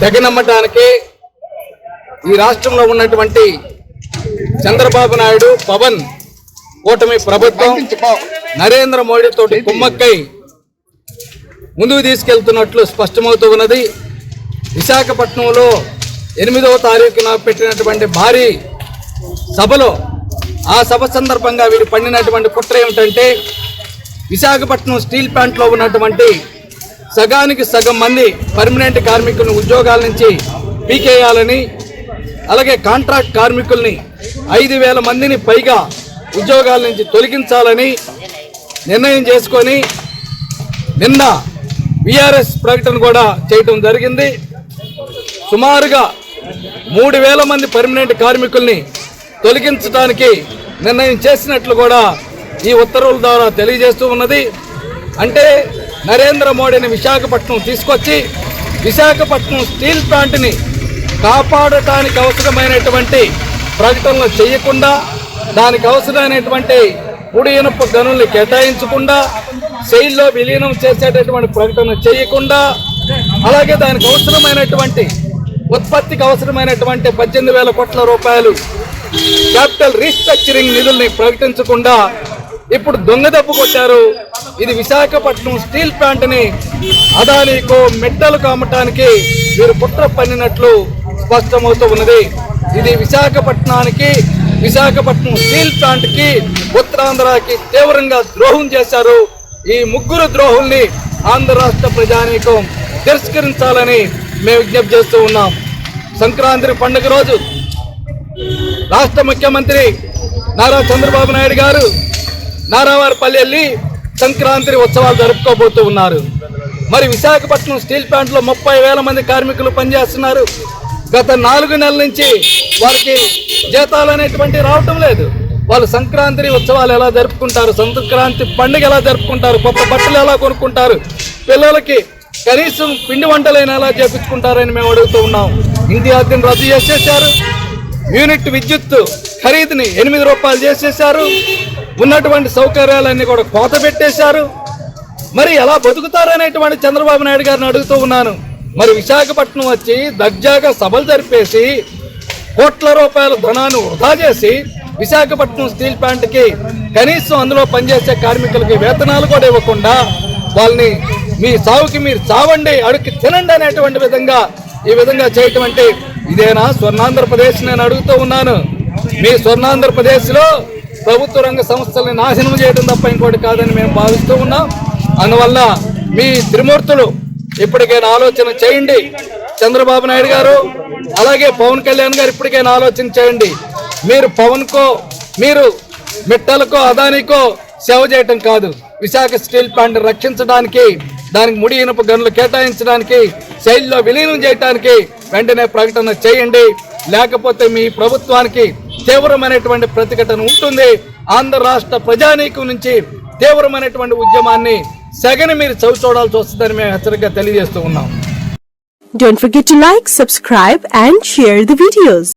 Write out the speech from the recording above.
తెగనమ్మటానికి ఈ రాష్ట్రంలో ఉన్నటువంటి చంద్రబాబు నాయుడు పవన్ కూటమి ప్రభుత్వం నరేంద్ర మోడీ తోటి కుమ్మక్కై ముందుకు తీసుకెళ్తున్నట్లు స్పష్టమవుతూ ఉన్నది. విశాఖపట్నంలో ఎనిమిదవ తారీఖున పెట్టినటువంటి భారీ సభలో ఆ సభ సందర్భంగా వీరు పండినటువంటి కుట్ర ఏమిటంటే విశాఖపట్నం స్టీల్ ప్లాంట్లో ఉన్నటువంటి సగానికి సగం మంది పర్మనెంట్ కార్మికులను ఉద్యోగాల నుంచి పీకేయాలని అలాగే కాంట్రాక్ట్ కార్మికుల్ని ఐదు వేల మందిని పైగా ఉద్యోగాల నుంచి తొలగించాలని నిర్ణయం చేసుకొని నిన్న విఆర్ఎస్ ప్రకటన కూడా చేయటం జరిగింది. సుమారుగా మూడు వేల మంది పర్మనెంట్ కార్మికుల్ని తొలగించడానికి నిర్ణయం చేసినట్లు కూడా ఈ ఉత్తర్వుల ద్వారా తెలియజేస్తూ ఉన్నది. అంటే నరేంద్ర మోడీని విశాఖపట్నం తీసుకొచ్చి విశాఖపట్నం స్టీల్ ప్లాంట్ని కాపాడటానికి అవసరమైనటువంటి ప్రకటనలు చేయకుండా దానికి అవసరమైనటువంటి ముడి ఇనుప గనుల్ని కేటాయించకుండా సెయిల్లో విలీనం చేసేటటువంటి ప్రకటన చేయకుండా అలాగే దానికి అవసరమైనటువంటి ఉత్పత్తికి అవసరమైనటువంటి పద్దెనిమిది వేల కోట్ల రూపాయలు క్యాపిటల్ రీస్ట్రక్చరింగ్ నిధుల్ని ప్రకటించకుండా ఇప్పుడు దొంగ కొట్టారు. ఇది విశాఖపట్నం స్టీల్ ప్లాంట్ని అదానీకో మెట్టలు కామటానికి వీరు కుట్ర పన్నినట్లు స్పష్టమవుతూ ఉన్నది. ఇది విశాఖపట్నానికి విశాఖపట్నం స్టీల్ ప్లాంట్కి ఉత్తరాంధ్రకి తీవ్రంగా ద్రోహం చేశారు. ఈ ముగ్గురు ద్రోహుల్ని ఆంధ్ర రాష్ట్ర ప్రజానీకం తిరస్కరించాలని మేము విజ్ఞప్తి చేస్తూ ఉన్నాం. సంక్రాంతి పండుగ రోజు రాష్ట్ర ముఖ్యమంత్రి నారా చంద్రబాబు నాయుడు గారు నారావారిపల్లి సంక్రాంతి ఉత్సవాలు జరుపుకోబోతూ ఉన్నారు మరి విశాఖపట్నం స్టీల్ ప్లాంట్లో ముప్పై వేల మంది కార్మికులు పనిచేస్తున్నారు. గత నాలుగు నెలల నుంచి వారికి జీతాలు అనేటువంటి రావటం లేదు. వాళ్ళు సంక్రాంతి ఉత్సవాలు ఎలా జరుపుకుంటారు సంక్రాంతి పండుగ ఎలా జరుపుకుంటారు కొత్త బట్టలు ఎలా కొనుక్కుంటారు పిల్లలకి కనీసం పిండి వంటలైనా ఎలా చేపించుకుంటారని మేము అడుగుతూ ఉన్నాం. ఇంటి అద్దెను రద్దు చేసేసారు యూనిట్ విద్యుత్ ఖరీదుని ఎనిమిది రూపాయలు చేసేసారు ఉన్నటువంటి సౌకర్యాలన్నీ కూడా కోత పెట్టేశారు. మరి ఎలా బతుకుతారనేటువంటి చంద్రబాబు నాయుడు గారిని అడుగుతూ ఉన్నాను. మరి విశాఖపట్నం వచ్చి దర్జాగా సభలు జరిపేసి కోట్ల రూపాయల ధనాన్ని వృధా చేసి విశాఖపట్నం స్టీల్ ప్లాంట్కి కనీసం అందులో పనిచేసే కార్మికులకి వేతనాలు కూడా ఇవ్వకుండా వాళ్ళని మీ సావుకి మీరు చావండి అడుక్కి తినండి అనేటువంటి విధంగా ఈ విధంగా చేయటం అంటే ఇదేనా స్వర్ణాంధ్రప్రదేశ్ నేను అడుగుతూ ఉన్నాను. మీ స్వర్ణాంధ్రప్రదేశ్లో ప్రభుత్వ రంగ సంస్థల్ని నాశనం చేయడం తప్ప ఇంకోటి కాదని మేము భావిస్తూ ఉన్నాం. అందువల్ల మీ త్రిమూర్తులు ఇప్పటికైనా ఆలోచన చేయండి. చంద్రబాబు నాయుడు గారు అలాగే పవన్ కళ్యాణ్ గారు ఇప్పటికైనా ఆలోచన చేయండి. మీరు పవన్కో మీరు మిట్టలకో అదానికో సేవ చేయటం కాదు. విశాఖ స్టీల్ ప్లాంట్ రక్షించడానికి దానికి ముడి ఇనుప గనులు కేటాయించడానికి శైలిలో విలీనం చేయడానికి వెంటనే ప్రకటన చేయండి. లేకపోతే మీ ప్రభుత్వానికి తీవ్రమైనటువంటి ప్రతిఘటన ఉంటుంది ఆంధ్ర రాష్ట్ర ప్రజానీకం నుంచి తీవ్రమైనటువంటి ఉద్యమాన్ని సెగని మీరు చవి చూడాల్సి వస్తుందని మేము హెచ్చరికగా తెలియజేస్తూ ఉన్నాం Don't forget to like, subscribe and share the videos.